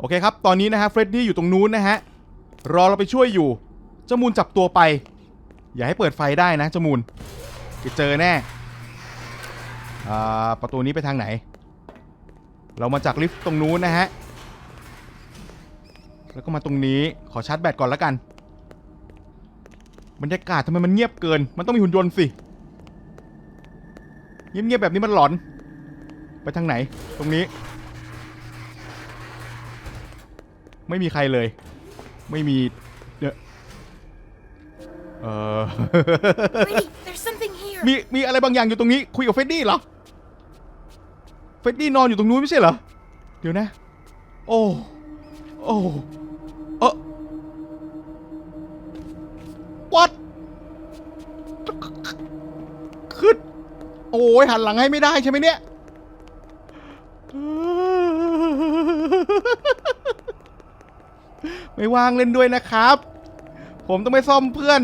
โอเคครับ ตอนนี้นะฮะเฟรดดี้อยู่ตรงนู้นนะฮะ รอเราไปช่วยอยู่เจ้ามูลจับตัวไป อย่าให้เปิดไฟได้นะเจ้ามูลจะเจอแน่อ่าประตูนี้ไปทางไหน เรามาจากลิฟต์ตรงนู้นนะฮะ แล้วก็มาตรงนี้ขอชาร์จแบตก่อนแล้วกัน บรรยากาศทำไมมันเงียบเกิน มันต้องมีหุ่นยนต์สิ เงียบๆแบบนี้มันหลอน ไปทางไหน ตรงนี้ ไม่มีใครเลย ไม่มีเนี่ยเออ Wait, there's something here. มีมีอะไรบางอย่างอยู่ตรงนี้ คุยกับเฟรดดี้เหรอ เฟรดดี้นอนอยู่ตรงนู้นไม่ใช่เหรอ เดี๋ยวนะ โอ้ โอ้เออ what ขึ้นโอ้ยหันหลังให้ไม่ได้ใช่ไหมเนี่ย ไม่ว่างเล่นด้วยนะครับ ผมต้องไปซ่อมเพื่อน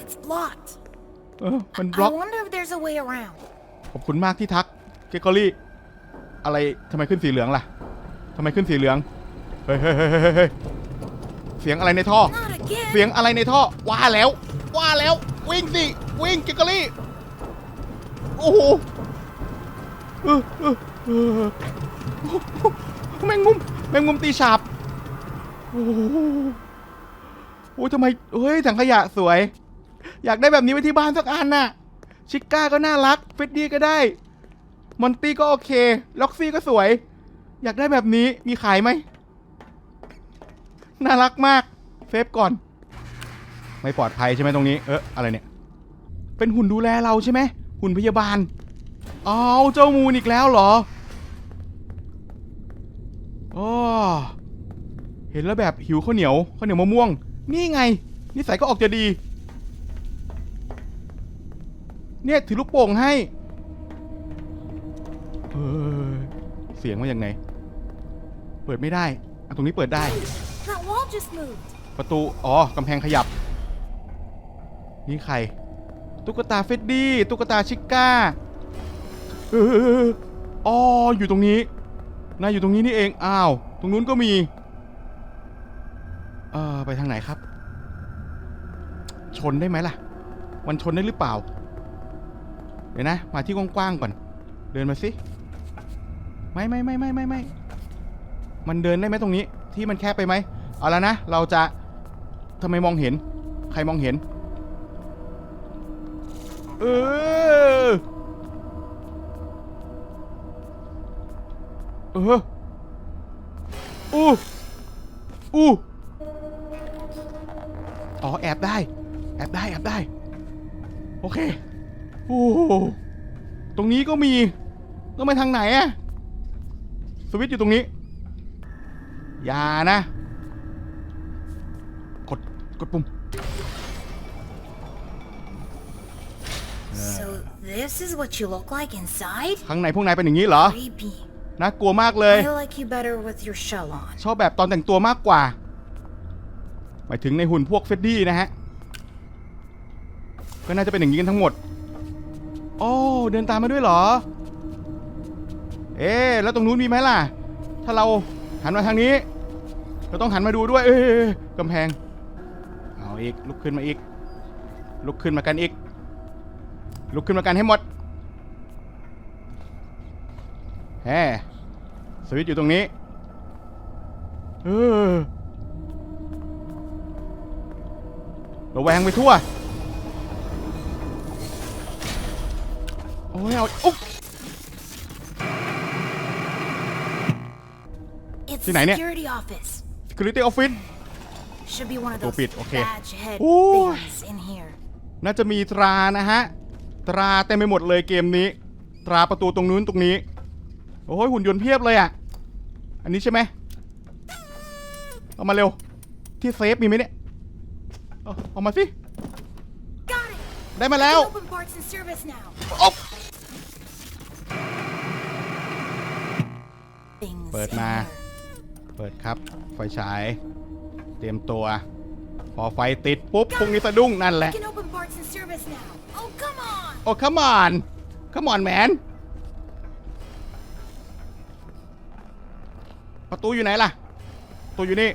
It's blocked. เออมันบล็อก I wonder if there's a way around. ขอบคุณมากที่ทักเกกอรี่ อะไรทำไมขึ้นสีเหลืองล่ะทำไมขึ้นสีเหลืองเฮ้ยเฮ้ยเฮ้ยเฮ้ยเฮ้ยเสียงอะไรในท่อ Not again. เสียงอะไรในท่อว่าแล้ว ว่าแล้ว วิ่งสิ วิ่งเกกอรี่ โอ้โหเออเออเออแมงมุมแมงมุมตีฉาบ โอ้โหทำไมเฮ้ยถังขยะสวย อยากได้แบบนี้ไว้ที่บ้านสักอันน่ะ ชิก้าก็น่ารักเฟดดี้ก็ได้ มอนตี้ก็โอเค ล็อกซี่ก็สวย อยากได้แบบนี้มีขายไหม น่ารักมาก เซฟก่อน ไม่ปลอดภัยใช่ไหมตรงนี้ เอออะไรเนี่ย เป็นหุ่นดูแลเราใช่ไหม หุ่นพยาบาลอ้าวเจ้ามูนอีกแล้วเหรออ๋อ เห็นแล้วแบบหิวข้าวเหนียวข้าวเหนียวมะม่วง นี่ไง นิสัยก็ออกจะดี เนี่ยถือลูกโป่งให้เออเสียงมาอย่างไง เปิดไม่ได้อะตรงนี้เปิดได้ That wall just moved. ประตู อ๋อกำแพงขยับ นี่ใคร ตุ๊กตาเฟดดี้ ตุ๊กตาชิก้าเอออ๋ออยู่ตรงนี้นายอยู่ตรงนี้นี่เอง อ้าว ตรงนู้นก็มี เออไปทางไหนครับ ชนได้ไหมล่ะ มันชนได้หรือเปล่า เดี๋ยวนะ มาที่กว้างๆก่อน เดินมาสิ ไม่ไม่ไม่ไม่ไม่ไม่ มันเดินได้ไหมตรงนี้ ที่มันแคบไปไหม เอาแล้วนะ เราจะทำไมมองเห็น ใครมองเห็น เออ เอออู้อู้ อ๋อแอบได้ แอบได้แอบได้ โอเคโอ้โหตรงนี้ก็มีต้องไปทางไหนอะสวิตช์อยู่ตรงนี้ อย่านะ กด กดปุ่ม So this is what you look like inside? ข้างในพวกนายเป็นอย่างนี้เหรอ Creepy. น่ากลัวมากเลย I like you better with your shell on. ชอบแบบตอนแต่งตัวมากกว่า หมายถึงในหุ่นพวกเฟดดี้นะฮะ ก็น่าจะเป็นอย่างนี้กันทั้งหมด โอ้เดินตามมาด้วยเหรอ เอ๊แล้วตรงนู้นมีไหมล่ะ ถ้าเราหันมาทางนี้ เราต้องหันมาดูด้วย เอ้ยกำแพง เอาอีก ลุกขึ้นมาอีก ลุกขึ้นมากันอีก ลุกขึ้นมากันให้หมดแฮสวิตช์อยู่ตรงนี้ เออ ระแวงไปทั่ว โอ้ยเอาอุ๊บ It's Thế the này nè. security office. security office Should be one of Đồ those bịt, ok. badge head Ôi. things in here. น่าจะมีตรานะฮะ ตราเต็มไปหมดเลยเกมนี้ ตราประตูตรงนู้นตรงนี้ โอ้ยหุ่นยนต์เพียบเลยอะ อันนี้ใช่ไหมเอามาเร็ว ที่เซฟมีไหมเนี่ย เอาเอามาสิ Got it. ได้มาแล้ว Open parts and service now. โอ๊ะ Things เปิด in มา here. เปิดครับ ไฟฉาย เตรียมตัว พอไฟติดปุ๊บพรุ่งนี้สะดุ้งนั่นแหละ We can open parts and service now. Oh, come on. โอ้ come on come on man ประตูอยู่ไหนล่ะ ประตูอยู่นี่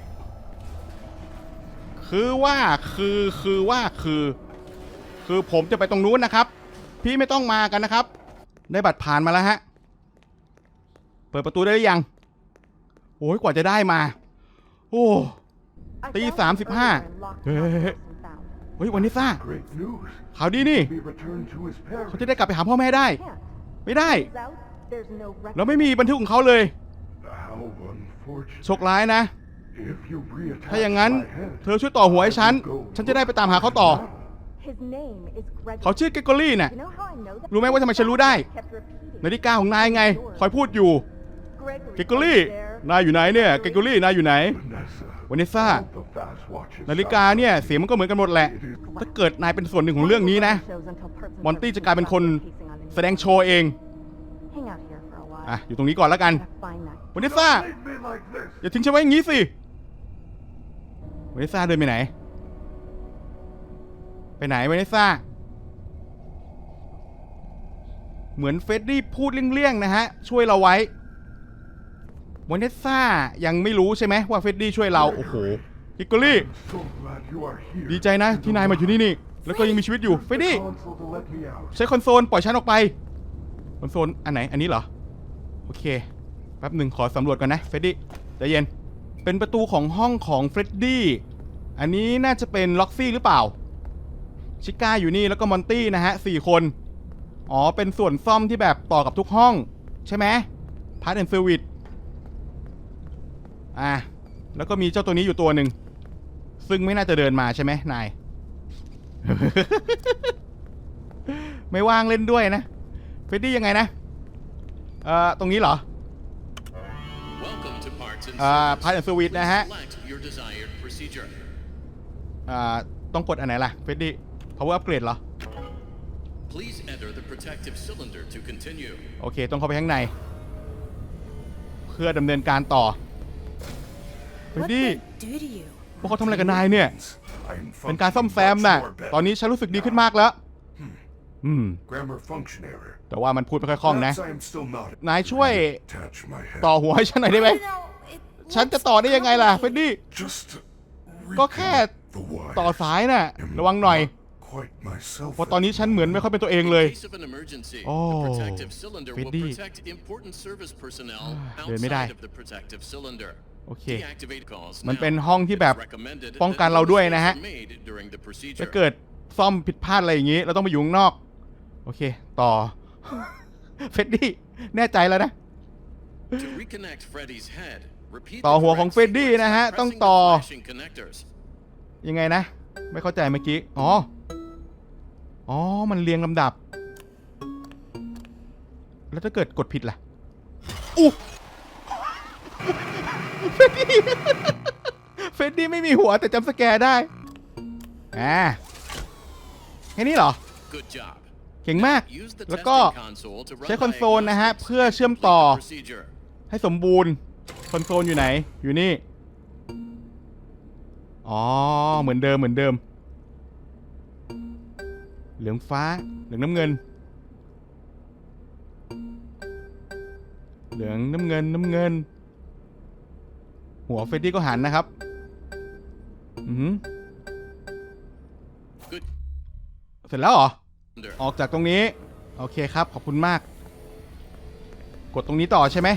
คือว่าคือคือว่าคือ คือผมจะไปตรงนู้นนะครับ พี่ไม่ต้องมากันนะครับ ได้บัตรผ่านมาแล้วฮะ เปิดประตูได้หรือยัง โอ้ยกว่าจะได้มา โอ้ตีสามสิบห้าเฮ้ยเฮ้ยเฮ้ยเฮ้ยวันนี้ซ่า Great news. ข่าวดีนี่ Be returned to his parents. เขาจะได้กลับไปหาพ่อแม่ได้ ไม่ได้ There's no เราไม่มีบันทึกของเขาเลย How unfortunate. โชคร้ายนะ If you reattach ถ้าอย่างนั้น my head, เธอช่วยต่อหัวให้ฉัน ฉันจะได้ไปตามหาเขาต่อ His name is Gregory. เขาชื่อเกกอรี่น่ะ You know how I know that? รู้ไหมว่าทำไมฉันรู้ได้ Kept repeating. นาฬิกาของนายไง คอยพูดอยู่ Gregory, เกกอรี่ there. นายอยู่ไหนเนี่ย เกกอรี่ นายอยู่ไหน Vanessa, วันนี้ซ่า all the fast watches นาฬิกาเนี่ยเสียงมันก็เหมือนกันหมดแหละ ถ้าเกิดนายเป็นส่วนหนึ่งของเรื่องนี้นะ Shows until persons มอนตี้ are จะกลายเป็นคน pacing on an แสดงโชว์เอง Hang out here for a while. อะ อยู่ตรงนี้ก่อนแล้วกัน Gotta find that. วันนี้ซ่า Don't leave me like this. อย่าทิ้งฉันไว้อย่างนี้สิ เวเนซ่าเดินไปไหน ไปไหนเวเนซ่า เหมือนเฟดดี้พูดเลี่ยงๆนะฮะ ช่วยเราไว้เวเนซ่ายังไม่รู้ใช่ไหมว่าเฟดดี้ช่วยเรา โอ้โหกิกกอรี่ ดีใจนะที่นายมาอยู่ที่นี่ แล้วก็ยังมีชีวิตอยู่ เฟดดี้ ใช้คอนโซลปล่อยฉันออกไป คอนโซลอันไหน อันนี้เหรอ โอเค แป๊บหนึ่งขอสำรวจก่อนนะ เฟดดี้ใจเย็น เป็นประตูของห้องของเฟรดดี้อันนี้น่าจะเป็นล็อกซี่หรือเปล่า ชิก้าอยู่นี่แล้วก็มอนตี้นะฮะสี่คน อ๋อ เป็นส่วนซ่อมที่แบบต่อกับทุกห้อง ใช่ไหมพาร์ทแอนด์เซอร์วิสอะ แล้วก็มีเจ้าตัวนี้อยู่ตัวหนึ่ง ซึ่งไม่น่าจะเดินมาใช่ไหมนาย ไม่ว่างเล่นด้วยนะเฟรดดี้ยังไงนะ เอ่อ ตรงนี้เหรอ to Parts and อ่า Service. Parts and Service นะฮะ Please select your desired procedure. อ่าต้องกดอันไหนล่ะเฟรดดี้ power upgrade เหรอ Please enter the protective cylinder to continue. โอเค ต้องเข้าไปข้างใน เพื่อดำเนินการต่อเฟรด What ดี้ they do to you? พวกเขาทำอะไรกับนายเนี่ย I'm เป็นการซ่อมแซม functioning น่ะ much more better. ตอนนี้ฉันรู้สึกดีขึ้นมากแล้วอืม Grammar function error. แต่ว่ามันพูดไม่ค่อยคล่องนะ Perhaps I am still not นายช่วย attach my head. ต่อหัวให้ฉันหน่อยได้ไหม You know, it ฉันจะ looks ต่อได้ยังไงล่ะเฟรดดี้ Just ก็แค่ the wire. ต่อสายน่ะ Am ระวังหน่อย not Quite myself. เพราะตอนนี้ฉันเหมือนไม่ค่อยเป็นตัวเองเลย In case of an emergency, Oh, the protective cylinder will Freddy. protect important service personnel เดินไม่ได้ outside of the protective cylinder. โอเค Deactivate calls มัน now. เป็นห้องที่แบบ It's recommended ป้องกัน that เรา no ด้วยนะฮะ mistakes are made during the ถ้า procedure. เกิดซ่อมผิดพลาดอะไรอย่างนี้ เราต้องไปอยู่ข้างนอก โอเค ต่อ เฟดดี้ แน่ใจแล้วนะ To reconnect Freddy's head, repeat ต่อ the หัวของ correct เฟรดดี้ sequence นะฮะ by ต้อง pressing ต่อ the flashing connectors. ยังไงนะ ไม่เข้าใจเมื่อกี้ อ๋อ อ๋อ มันเรียงลำดับ แล้วถ้าเกิดกดผิดล่ะอู้เฟรดดี้เฟรดดี้ไม่มีหัวแต่จำสแกร์ได้อ่าแค่นี้เหรอ Good job. เก่งมาก Use the แล้วก็ testing console to run ใช้คอนโซลนะฮะ diagnostics เพื่อ and เชื่อม complete ต่อ the procedure. ให้สมบูรณ์ คอนโซลอยู่ไหน อยู่นี่ อ๋อ เหมือนเดิมเหมือนเดิม เหลืองฟ้า เหลืองน้ำเงิน เหลืองน้ำเงินน้ำเงิน หัวเฟรดดี้ก็หันนะครับ อือหือ Good. เสร็จแล้วเหรอ Under. ออกจากตรงนี้ โอเคครับ ขอบคุณมาก กดตรงนี้ต่อใช่ไหม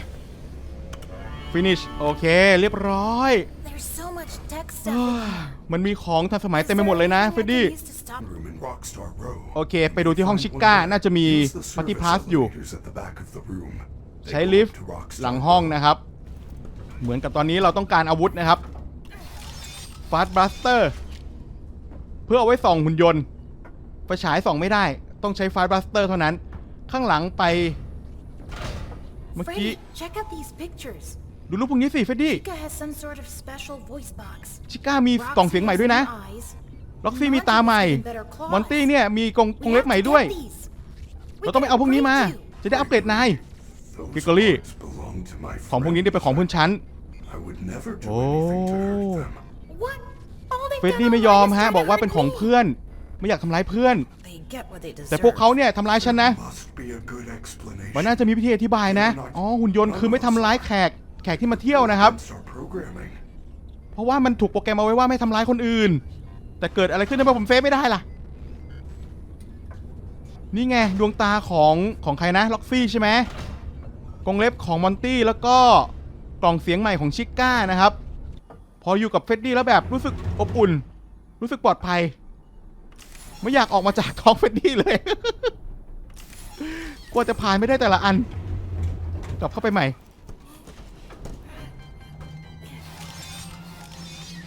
finish โอเค เรียบร้อย There's so much tech อ้า stuff. in there. มันมีของทันสมัย Is เต็มไปหมดเลยนะ there เฟรด anything ดี้ I can use to stop- Room in Rockstar Row. โอเค ไปดูที่ห้องชิก้า น่าจะมี Use the ปฏิ service พาสอยู่ elevators at the back of the room. They ใช้ go ลิฟต์ to Rockstar หลังห้อง Row. นะครับ เหมือนกับตอนนี้เราต้องการอาวุธนะครับฟาสบัสเตอร์เพื่อเอาไว้ส่องหุ่นยนต์ไฟฉายส่องไม่ได้ ต้องใช้ฟาสบัสเตอร์เท่านั้น ข้างหลังไป เมื่อกี้ Freddy, check out these pictures. ดูรูปพวกนี้สิเฟดดี้ Chica has some sort of special voice box. ชิก้ามีกล่องเสียงใหม่ด้วยนะ Roxy has some eyes. ล็อกซี่มีตาใหม่ Monty has even better claws. มอนตี้เนี่ยมีกรงกรง We เล็บ have ใหม่ to ด้วย get these. We เราต้องไป can เอาพวกนี้มา upgrade you. จะได้อัปเกรดนาย Those Giggly. parts belong to my ของพวกนี้เนี่ยเป็นของเพื่อน friends. ชั้น I would never do Oh. anything to hurt them. What? All they've เฟรด done ดี้ all ไม่ยอม night is ฮะ try to บอกว่าเป็น hurt ของ me. เพื่อน ไม่อยากทำร้ายเพื่อน They get what they แต่พวก deserve. เขาเนี่ยทำร้ายฉันนะ Must be a good explanation. มันน่าจะมีพิธีอธิบายนะ อ๋อหุ่นยนต์คือไม่ทำร้ายแขก แขกที่มาเที่ยวนะครับ Start programming. เพราะว่ามันถูกโปรแกรมเอาไว้ว่าไม่ทำร้ายคนอื่น แต่เกิดอะไรขึ้นทำไมผมเซฟไม่ได้ล่ะ นี่ไงดวงตาของของใครนะล็อกซี่ใช่ไหมกรงเล็บของมอนตี้แล้วก็กล่องเสียงใหม่ของชิก้านะครับ พออยู่กับเฟดดี้แล้วแบบรู้สึกอบอุ่น รู้สึกปลอดภัย ไม่อยากออกมาจากท้องเฟดดี้เลยกลัวจะผ่านไม่ได้แต่ละอัน กลับเข้าไปใหม่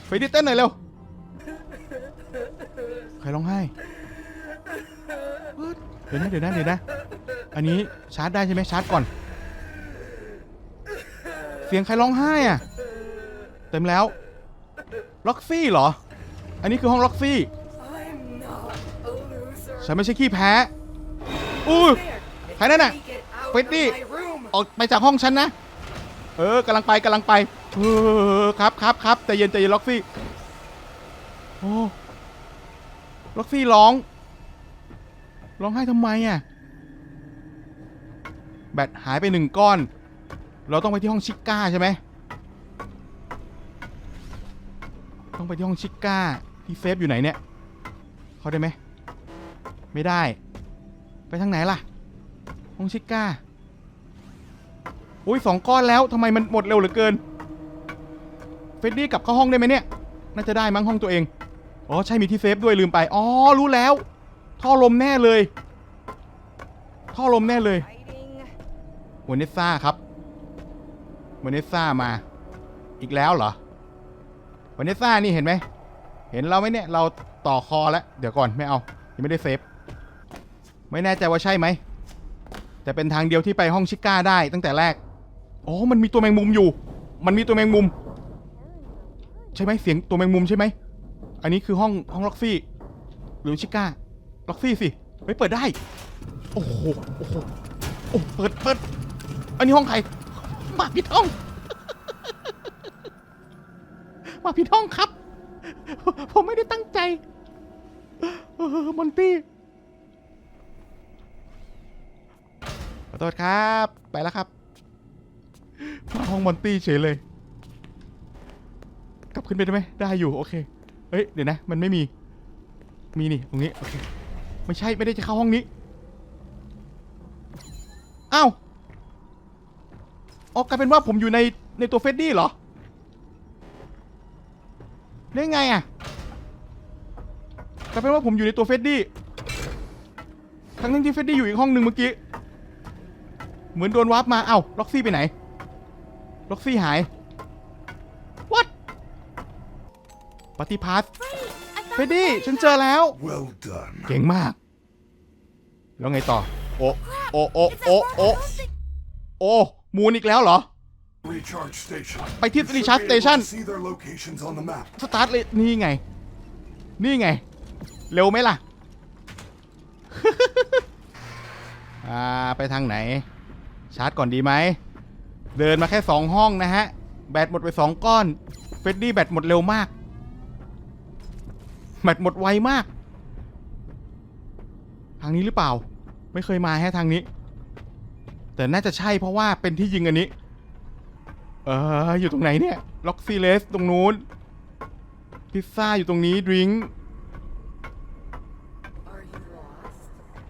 เฟดดี้เต้นหน่อยเร็ว ใครร้องไห้เดี๋ยวนะเดี๋ยวนะเดี๋ยวนะ อันนี้ชาร์จได้ใช่ไหมชาร์จก่อน เสียงใครร้องไห้อะเต็มแล้ว ล็อกซี่เหรอ อันนี้คือห้องล็อกซี่ ฉันไม่ใช่ขี้แพ้ อู้ใครนั่นน่ะ Get out Whitney. of my room. ออกไปจากห้องฉันนะ เออกำลังไปกำลังไป เออครับครับครับใจเย็นใจเย็นล็อกซี่โอ้ล็อกซี่ร้อง ร้องไห้ทำไมอะ แบตหายไปหนึ่งก้อน เราต้องไปที่ห้องชิก้าใช่ไหมต้องไปที่ห้องชิก้าที่เซฟอยู่ไหนเนี่ย เขาได้ไหม ไม่ได้ ไปทางไหนล่ะ ห้องชิก้า อุ้ยสองก้อนแล้วทำไมมันหมดเร็วเหลือเกิน เฟดดี้กลับเข้าห้องได้ไหมเนี่ย น่าจะได้มั้งห้องตัวเอง อ๋อ ใช่มีที่เซฟด้วยลืมไป อ๋อ รู้แล้ว ท่อลมแน่เลย ท่อลมแน่เลยวานิสซ่าครับวานิสซ่ามา อีกแล้วเหรอวานิสซ่านี่เห็นไหม เห็นเราไหมเนี่ย เราต่อคอแล้ว เดี๋ยวก่อนไม่เอา ยังไม่ได้เซฟ ไม่แน่ใจว่าใช่ไหม แต่เป็นทางเดียวที่ไปห้องชิก้าได้ตั้งแต่แรก อ๋อ มันมีตัวแมงมุมอยู่ มันมีตัวแมงมุม ใช่ไหมเสียงตัวแมงมุมใช่ไหม อันนี้คือห้องห้องล็อกซี่ หรือชิก้าล็อกซี่สิไม่เปิดได้ โอ้โหโอ้โหโอ้เปิดเปิดอันนี้ห้องใครมาผิดห้อง มาผิดห้องครับ ผมไม่ได้ตั้งใจมอนตี้ขอโทษครับ ไปแล้วครับมาห้องมอนตี้เฉยเลย กลับขึ้นไปได้ไหมได้อยู่โอเคเฮ้ยเดี๋ยวนะ มันไม่มี มีนี่ตรงนี้โอเคไม่ใช่ไม่ได้จะเข้าห้องนี้อ้าวออกกลายเป็นว่าผมอยู่ในในตัวเฟดดี้เหรอได้ไงอะกลายเป็นว่าผมอยู่ในตัวเฟดดี้ทั้งที่เฟดดี้อยู่อีกห้องหนึ่งเมื่อกี้เหมือนโดนวาร์ปมาเอ้าล็อกซี่ไปไหนล็อกซี่หาย ปฏิพัทธ์ Freddy, I เฟ found ดดี้ฉันเจอแล้ว Well done. เก่งมาก แล้วไงต่อ โอโอโอ It's โอ that โอ word. I don't think- โอ้มูนอีกแล้วเหรอ Recharge station. ไปที่ You should recharge be able to station. See their locations on the map. สตาร์ทเลยนี่ไง นี่ไง เร็วไหมล่ะ อ่า ไปทางไหน ชาร์จก่อนดีไหม เดินมาแค่สองห้องนะฮะ แบตหมดไปสองก้อน เฟดดี้แบตหมดเร็วมาก แบตหมดไวมาก ทางนี้หรือเปล่า ไม่เคยมาแฮะทางนี้ แต่น่าจะใช่เพราะว่าเป็นที่ยิงอันนี้ เอออยู่ตรงไหนเนี่ย ล็อกซีเลสตรงนู้น พิซซ่าอยู่ตรงนี้ดริง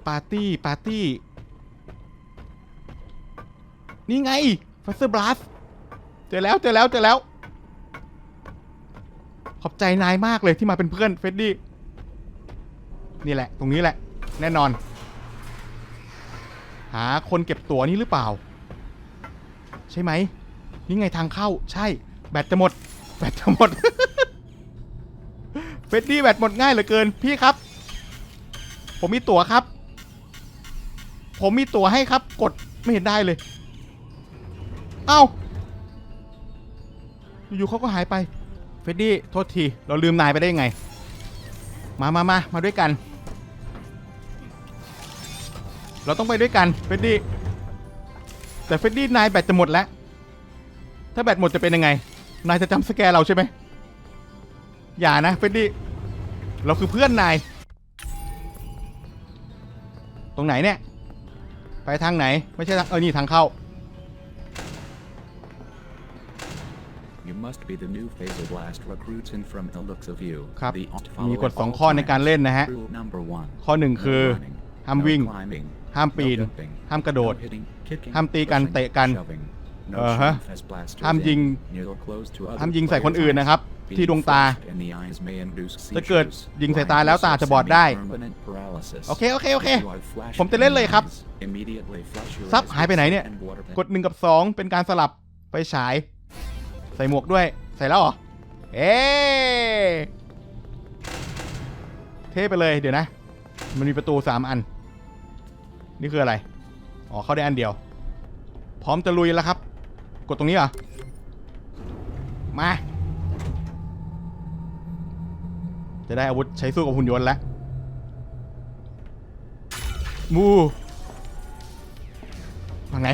ปาร์ตี้ ปาร์ตี้ นี่ไงฟัสเซอร์บลัสเจอแล้ว เจอแล้ว เจอแล้ว ขอบใจนายมากเลยที่มาเป็นเพื่อนเฟดดี้ นี่แหละ ตรงนี้แหละ แน่นอน หาคนเก็บตั๋วนี่หรือเปล่า ใช่ไหม นี่ไงทางเข้า ใช่ แบตจะหมด แบตจะหมด เฟดดี้แบตหมดง่ายเหลือเกิน พี่ครับ ผมมีตั๋วครับ ผมมีตั๋วให้ครับ กดไม่เห็นได้เลย เอ้า อยู่ๆเขาก็หายไป ดดี้โทษทีเราลืมนายไปได้ยังไง มามามามาด้วยกัน เราต้องไปด้วยกันเฟดดี้แต่เฟดดี้นายแบตจะหมดแล้ว ถ้าแบตหมดจะเป็นยังไง นายจะจำสแกนเราใช่ไหมอย่านะเฟดดี้เราคือเพื่อนนาย ตรงไหนเนี่ย ไปทางไหน ไม่ใช่ทางเออนี่ทางเข้า must be the new Phaser Blast recruits and from the looks of you. ครับ the ought to มี follow กฎ at สอง all ข้อในการเล่นนะฮะ times. Rule number one. ข้อหนึ่ง No คือ running, ห้าม no วิ่ง climbing, ห้ามปีน no jumping, ห้ามกระโดด no hitting, kicking, ห้ามตีกัน pushing, เตะกัน shoving, no เออฮะ shooting fast blasters ห้ามยิง in, near or close to other ห้ามยิงใส่คน players' อื่นนะครับ eyes. ที่ดวงตา Being flashed in the eyes may induce ถ้าเกิด seizures, ยิงใส่ตาแล้วตาจะบอดได้ semi-permanent paralysis. โอเค โอเค โอเค If you are flashed ผมจะเล่นเลยครับ in the eyes, immediately flush your ซับ eyes หายไป with ไหนเนี่ย soap and water. กดหนึ่งกับสองเป็นการสลับไปฉาย ใส่หมวกด้วย ใส่แล้วเหรอ เอ๊เท่ไปเลย เดี๋ยวนะ มันมีประตูสามอัน นี่คืออะไร อ๋อ เข้าได้อันเดียว พร้อมจะลุยแล้วครับ กดตรงนี้เหรอ มา จะได้อาวุธใช้สู้กับหุ่นยนต์แล้ว มูทางไหน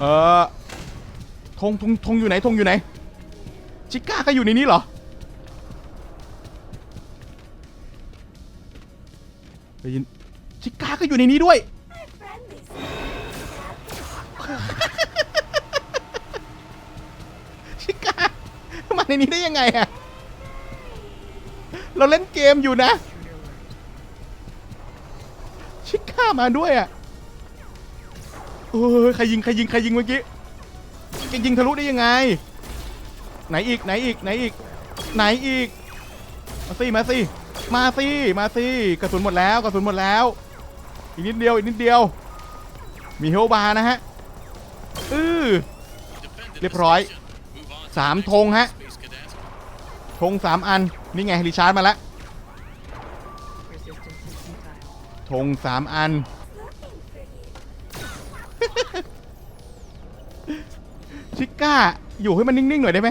เออ ธงธงธงอยู่ไหนธงอยู่ไหน ชิก้าก็อยู่ในนี้เหรอได้ยินชิก้าก็อยู่ในนี้ด้วย ชิก้ามาในนี้ได้ยังไงอะเราเล่นเกมอยู่นะ ชิก้ามาด้วยอะเออใครยิงใครยิงใครยิงเมื่อกี้ กยิงทะลุได้ยังไง ไหนอีกไหนอีกไหนอีก ไหนอีก มาสิมาสิมาสิมาสิกระสุนหมดแล้วกระสุนหมดแล้ว อีกนิดเดียวอีกนิดเดียว มีเฮลบาร์นะฮะอือเรียบร้อยสามธงฮะธงสามอันนี่ไงริชาร์ดมาแล้วธงสามอัน ชิก้า อยู่ให้มันนิ่งๆหน่อยได้ไหม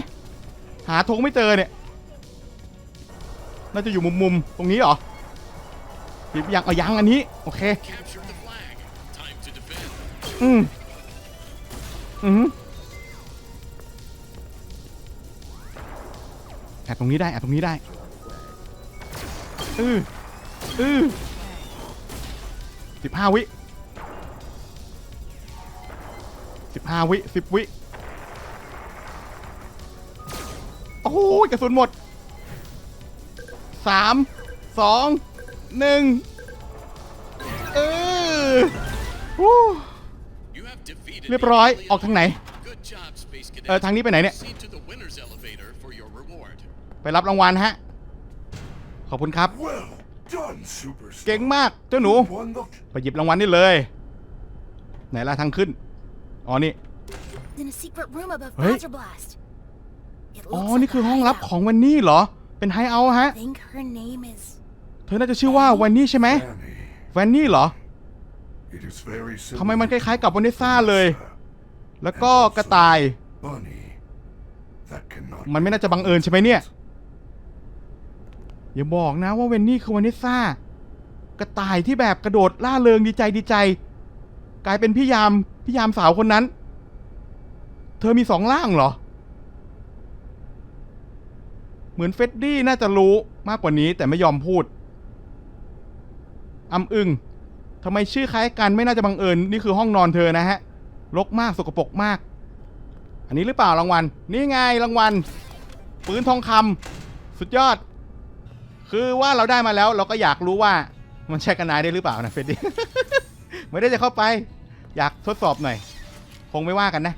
หาธงไม่เจอเนี่ย น่าจะอยู่มุมๆตรงนี้เหรอหรือยังเอายังอันนี้ โอเค อืมอืมแอบตรงนี้ได้แอบตรงนี้ได้อืออือสิบห้าวิสิบห้าวิสิบวิ หกระสุนหมดสามสองหนึ่งเออวู้ You have defeated เรียบร้อย the ออกทางไหน Good job, Space Cadet. เออทางนี้ไปไหนเนี่ย Proceed to the winner's elevator for your reward. ไปรับรางวัลฮะ ขอบคุณครับ Well done, superstar. เก่งมากเจ้าหนู Won the ไปหยิบรางวัลได้เลย ไหนล่ะทางขึ้น อ๋อนี่ in a secret room above Hey. Badger Blast. It อ๋อ looks นี่ like คือ a ห้องลับ hideout. ของวันนี้เหรอ เป็นไฮเอาท์ฮะ I think her name is เธอน่าจะชื่อว่าวันนี้ใช่ไหม Annie. แวนนี่เหรอ It is very ทำไมมันค similar ล้ายๆกับวานิซ่าเลย to แล้วก็กระต่าย Bunny. That cannot มันไม่น่าจะบังเอิญใช่ไหมเนี่ย อย่าบอกนะว่าเวนนี่คือวานิซ่า กระต่ายที่แบบกระโดดล่าเริงดีใจดีใจ กลายเป็นพี่ยามพี่ยามสาวคนนั้น เธอมีสองร่างเหรอ เหมือนเฟดดี้น่าจะรู้มากกว่านี้แต่ไม่ยอมพูดอำอึงทำไมชื่อคล้ายกันไม่น่าจะบังเอิญนี่คือห้องนอนเธอนะฮะรกมากสกปรกมาก อันนี้หรือเปล่ารางวัล นี่ไงรางวัลปืนทองคำสุดยอด คือว่าเราได้มาแล้วเราก็อยากรู้ว่ามันใช้กันนายได้หรือเปล่านะเฟดดี้ไม่ได้จะเข้าไป อยากทดสอบหน่อย คงไม่ว่ากันนะ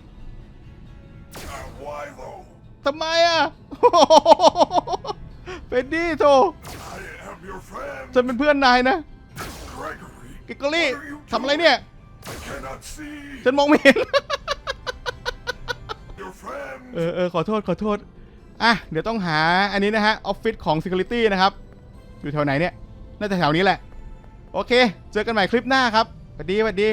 ทำไมอะ เฟรดดี้โธ I am your friend, ฉันเป็นเพื่อนนายนะ Gregory. กิกกอรี่ What are you ทำอะไรเนี่ย I cannot see ฉันมองไม่เห็น your friend. เออเออขอโทษขอโทษ อะ เดี๋ยวต้องหาอันนี้นะฮะ ออฟฟิศของ Security นะครับ อยู่แถวไหนเนี่ย น่าจะแถวนี้แหละ โอเค เจอกันใหม่คลิปหน้าครับสวัสดีสวัสดี